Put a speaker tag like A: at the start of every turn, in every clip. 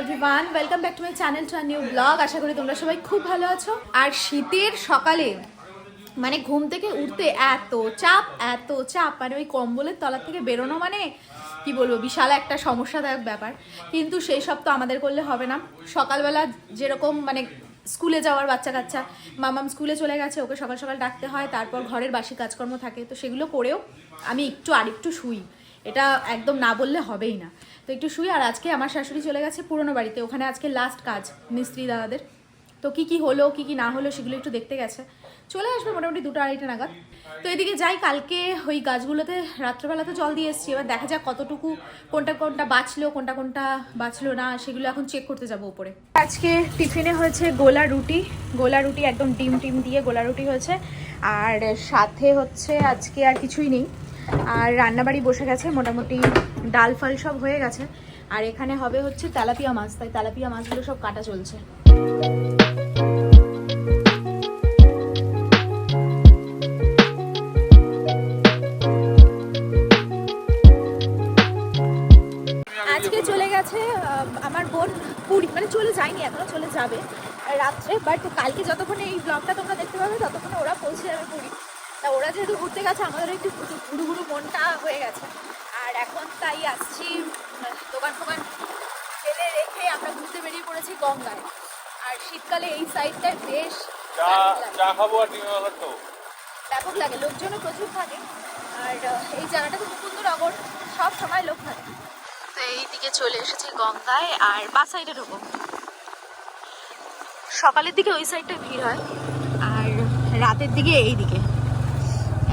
A: Everyone welcome back to my channel to new blog আশা করি তোমরা সবাই খুব ভালো আছো। আর শীতের সকালে মানে ঘুম থেকে উঠতে এত চাপ এত চাপ মানে ওই কম্বলের তলা থেকে বেরোনো মানে কি বলব, বিশাল একটা সমস্যাদায়ক ব্যাপার। কিন্তু সেই সব তো আমাদের করলে হবে না। সকালবেলা যেরকম মানে স্কুলে যাওয়ার বাচ্চা কাচ্চা মামাম স্কুলে চলে গেছে, ওকে সকাল সকাল ডাকতে হয়, তারপর ঘরের বাসি কাজকর্ম থাকে। তো সেগুলো করেও আমি একটু আরেকটু শুই। এটা একদম না বললে হবেই না। তো একটু শুই, আর আজকে আমার শাশুড়ি চলে গেছে পুরনো বাড়িতে, ওখানে আজকে লাস্ট কাজ, মিস্ত্রি দাদাদের। তো কি কি হলো, কি কি না হলো, সেগুলো একটু দেখতে গেছে। চলে আসবে মোটামুটি দুটো আড়াইটা নাগাদ। তো এদিকে যাই, কালকে ওই গাছগুলোতে রাত্রেবেলাতে জল দিয়ে এসেছি। এবার দেখা যাক কতটুকু, কোনটা কোনটা বাঁচলো, কোনটা কোনটা বাঁচলো না, সেগুলো এখন চেক করতে যাব উপরে। আজকে টিফিনে হয়েছে গোলা রুটি। গোলা রুটি একদম ডিম টিম দিয়ে গোলা রুটি হয়েছে। আর সাথে হচ্ছে আজকে আর কিছুই নেই। আর রান্নাবাড়ি বসে গেছে, মোটামুটি ডাল ফাল সব হয়ে গেছে। আর এখানে হবে হচ্ছে তেলাপিয়া মাছ, তাই তেলাপিয়া মাছগুলো সব কাটা চলছে। আজকে চলে গেছে আমার বোন পুরী মানে চলে যায়নি এখনও, চলে যাবে রাত্রে বাট কালকে যতক্ষণে এই ব্লগটা তোমরা দেখতে পাবে, ততক্ষণে ওরা পৌঁছে যাবে পুরী। তা ওরা যেহেতু ঘুরতে গেছে আমাদের একটু ঘুরু ঘুরু মনটা হয়ে গেছে। আর এখন তাই আসছি আহ, দোকান ফোকান ফেলে রেখে আমরা ঘুরতে বেরিয়ে পড়েছি গঙ্গায়। আর শীতকালে এই সাইডটায় বেশ
B: চা
A: লাগে।
B: খাব আর ডিম আবার তো
A: ব্যাপক লাগে লোকজনও প্রচুর থাকে। আর এই জায়গাটা তো মুকুন্দনগর সব সময় লোক থাকে। তো এই দিকে চলে এসেছি গঙ্গায় আর বা সাইডে ঢোকো সকালের দিকে ওই সাইডটা ভিড় হয় আর রাতের দিকে এই দিকে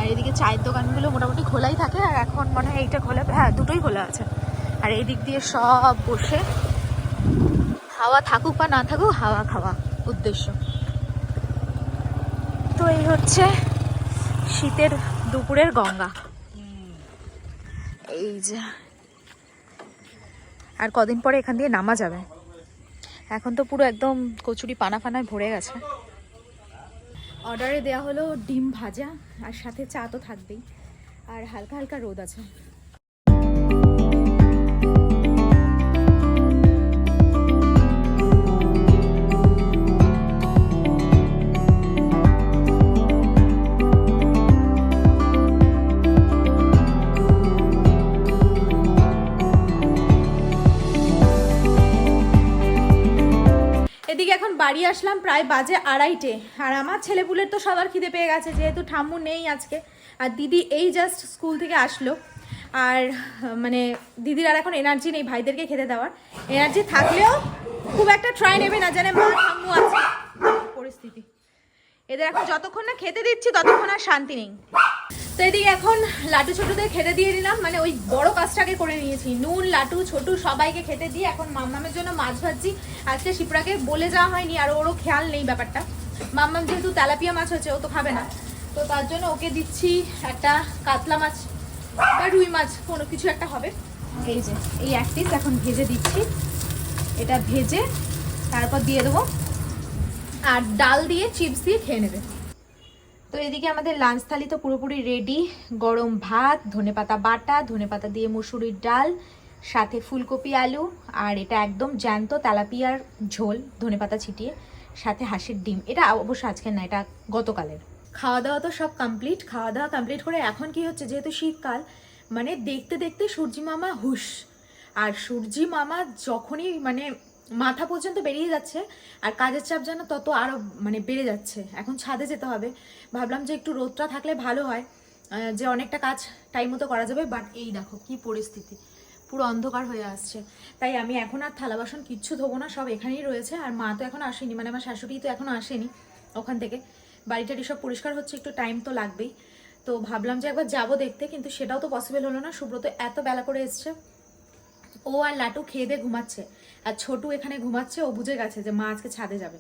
A: আর এদিকে চায়ের দোকানগুলো মোটামুটি খোলাই থাকে, আর এখন মনে হয় এইটা খোলা হ্যাঁ দুটোই খোলা আছে। আর এই দিক দিয়ে সব বসে। হাওয়া থাকুক বা না থাকুক, হাওয়া খাওয়া উদ্দেশ্য। তো এই হচ্ছে শীতের দুপুরের গঙ্গা। এই যে। আর কদিন পরে এখান দিয়ে নামা যাবে। এখন তো পুরো একদম কচুরি পানা ফানায় ভরে গেছে। অর্ডারে দেওয়া হলো ডিম ভাজা, আর সাথে চা তো থাকবেই। আর হালকা হালকা রোদ আছে। বাড়ি আসলাম প্রায় বাজে আড়াইটে। আর আমার ছেলেপুলের তো সবার খিদে পেয়ে গেছে, যেহেতু ঠাম্মু নেই আজকে। আর দিদি এই জাস্ট স্কুল থেকে আসলো। আর মানে দিদির আর এখন এনার্জি নেই ভাইদেরকে খেতে দেওয়ার। এনার্জি থাকলেও খুব একটা ট্রাই নেবে না, জানে মা। এদের এখন যতক্ষণ না খেতে দিচ্ছি, ততক্ষণ আর শান্তি নেই। তো এদিকে এখন লাটু ছোটদের খেতে দিয়ে দিলাম। মানে ওই বড় কাজটাকে করে নিয়েছি। নুন, লাটু, ছোটু সবাইকে খেতে দিয়ে এখন মাম্মামের জন্য মাছ ভাজছি। আজকে শিপ্রাকে বলে যাওয়া হয়নি, আর ওরও খেয়াল নেই ব্যাপারটা। মাম্মাম যেহেতু তেলাপিয়া মাছ হচ্ছে ও তো খাবে না। তো তার জন্য ওকে দিচ্ছি একটা কাতলা মাছ বা রুই মাছ, কোনো কিছু একটা হবে। এই যে, এই এক পিস এখন ভেজে দিচ্ছি। এটা ভেজে তারপর দিয়ে দেবো আর ডাল দিয়ে চিপস দিয়ে খেয়ে নেবে। তো এদিকে আমাদের লাঞ্চ থালি তো পুরোপুরি রেডি গরম ভাত ধনেপাতা বাটা ধনেপাতা দিয়ে মুসুরির ডাল সাথে ফুলকপি আলু আর এটা একদম জ্যান্ত তেলাপিয়ার ঝোল ধনেপাতা ছিটিয়ে সাথে হাঁসের ডিম। এটা অবশ্য আজকের না এটা গতকালের। খাওয়া দাওয়া তো সব কমপ্লিট খাওয়া দাওয়া কমপ্লিট করে এখন কি হচ্ছে যেহেতু শীতকাল মানে দেখতে দেখতে সূর্যি মামা হুশ। আর সূর্যি মামা যখনই মানে মাথা পর্যন্ত বেরিয়ে যাচ্ছে, আর কাজের চাপ যেন তত আরও মানে বেড়ে যাচ্ছে। এখন ছাদে যেতে হবে। ভাবলাম যে একটু রোদটা থাকলে ভালো হয় যে অনেকটা কাজ টাইম মতো করা যাবে বাট এই দেখো কি পরিস্থিতি। পুরো অন্ধকার হয়ে আসছে। তাই আমি এখন আর থালা বাসন কিচ্ছু ধোবো না, সব এখানেই রয়েছে। আর মা তো এখন আসেনি মানে আমার শাশুড়ি তো এখনও আসেনি ওখান থেকে। বাড়িটারি সব পরিষ্কার হচ্ছে, একটু টাইম তো লাগবেই। তো ভাবলাম যে একবার যাব দেখতে, কিন্তু সেটাও তো পসিবল হলো না। সুব্রত এত বেলা করে এসছে। ও আর লাটু খেয়ে দিয়ে ঘুমাচ্ছে। আর ছোটু এখানে ঘুমাচ্ছে, ও বুঝে গেছে যে মা আজকে ছাদে যাবে।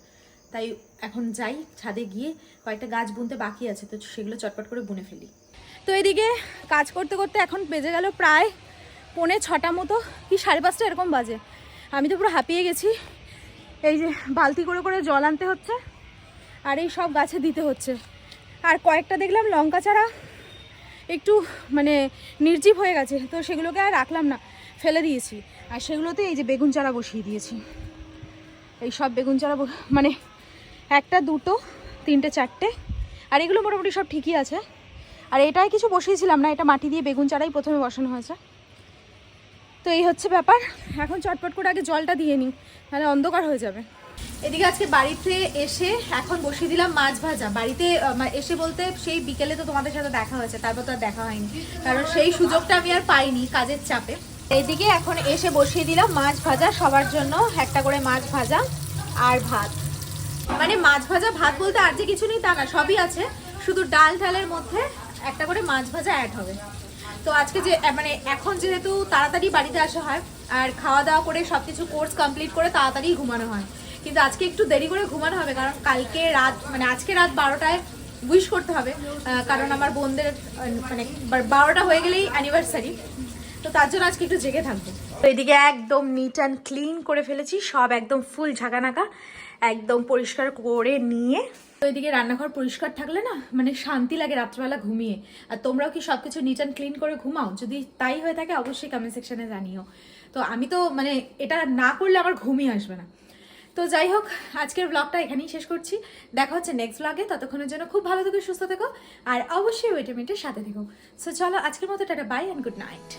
A: তাই এখন যাই ছাদে গিয়ে কয়েকটা গাছ বুনতে বাকি আছে, তো সেগুলো চটপট করে বুনে ফেলি। তো এদিকে কাজ করতে করতে এখন বেজে গেল প্রায় পৌনে ছটা মতো, কি সাড়ে পাঁচটা এরকম বাজে। আমি তো পুরো হাঁপিয়ে গেছি। এই যে বালতি করে করে জল আনতে হচ্ছে, আর এই সব গাছে দিতে হচ্ছে। আর কয়েকটা দেখলাম লঙ্কা চারা একটু মানে নির্জীব হয়ে গেছে, তো সেগুলোকে আর রাখলাম না। ফেলে দিয়েছি। আর সেগুলোতে এই যে বেগুন চারা বসিয়ে দিয়েছি। এই সব বেগুন চারা মানে একটা, দুটো, তিনটে, চারটে, আর এগুলো মোটামুটি সব ঠিকই আছে। আর এটাই কিছু বসিয়েছিলাম না, এটা মাটি দিয়ে বেগুন চারাই প্রথমে বসানো হয়েছে। তো এই হচ্ছে ব্যাপার। এখন চটপট করে আগে জলটা দিয়ে নিই, তাহলে অন্ধকার হয়ে যাবে। এদিকে আজকে বাড়িতে এসে এখন বসিয়ে দিলাম মাছ ভাজা। বাড়িতে এসে বলতে সেই বিকেলে তো তোমাদের সাথে দেখা হয়েছে, তারপর তো আর দেখা হয়নি। কারণ সেই সুযোগটা আমি আর পাইনি কাজের চাপে। এইদিকে এখন এসে বসিয়ে দিলাম মাছ ভাজা সবার জন্য। একটা করে মাছ ভাজা আর ভাত। মানে মাছ ভাজা, ভাত বলতে আর যে কিছু নেই তা না, সবই আছে। শুধু ডাল ঢালের মধ্যে একটা করে মাছ ভাজা অ্যাড হবে। তো আজকে যে মানে এখন যেহেতু তাড়াতাড়ি বাড়িতে আসা হয়, আর খাওয়া দাওয়া করে সব কিছু কোর্স কমপ্লিট করে তাড়াতাড়ি ঘুমানো হয়। কিন্তু আজকে একটু দেরি করে ঘুমানো হবে, কারণ কালকে রাত মানে আজকে রাত বারোটায় উইশ করতে হবে কারণ আমার বোনদের মানে বারোটা হয়ে গেলেই অ্যানিভার্সারি তো তার জন্য আজকে একটু জেগে থাকব। তো এদিকে একদম নিট অ্যান্ড ক্লিন করে ফেলেছি সব একদম ফুল ঝাঁকানাকা একদম পরিষ্কার করে নিয়ে। তো এদিকে রান্নাঘর পরিষ্কার থাকলে না মানে শান্তি লাগে রাত্রবেলা ঘুমিয়ে। আর তোমরাও কি সব কিছু নিট অ্যান্ড ক্লিন করে ঘুমাও? যদি তাই হয়ে থাকে অবশ্যই কমেন্ট সেকশানে জানিও। তো আমি তো মানে এটা না করলে আমার ঘুমই আসবে না। তো যাই হোক আজকের ব্লগটা এখানেই শেষ করছি। দেখা হচ্ছে নেক্সট ব্লগে ততক্ষণের জন্য খুব ভালো থেকো সুস্থ থেকো আর অবশ্যই ওয়েটারমেন্টের সাথে থেকো। সো চলো আজকের মতো tata bye and good night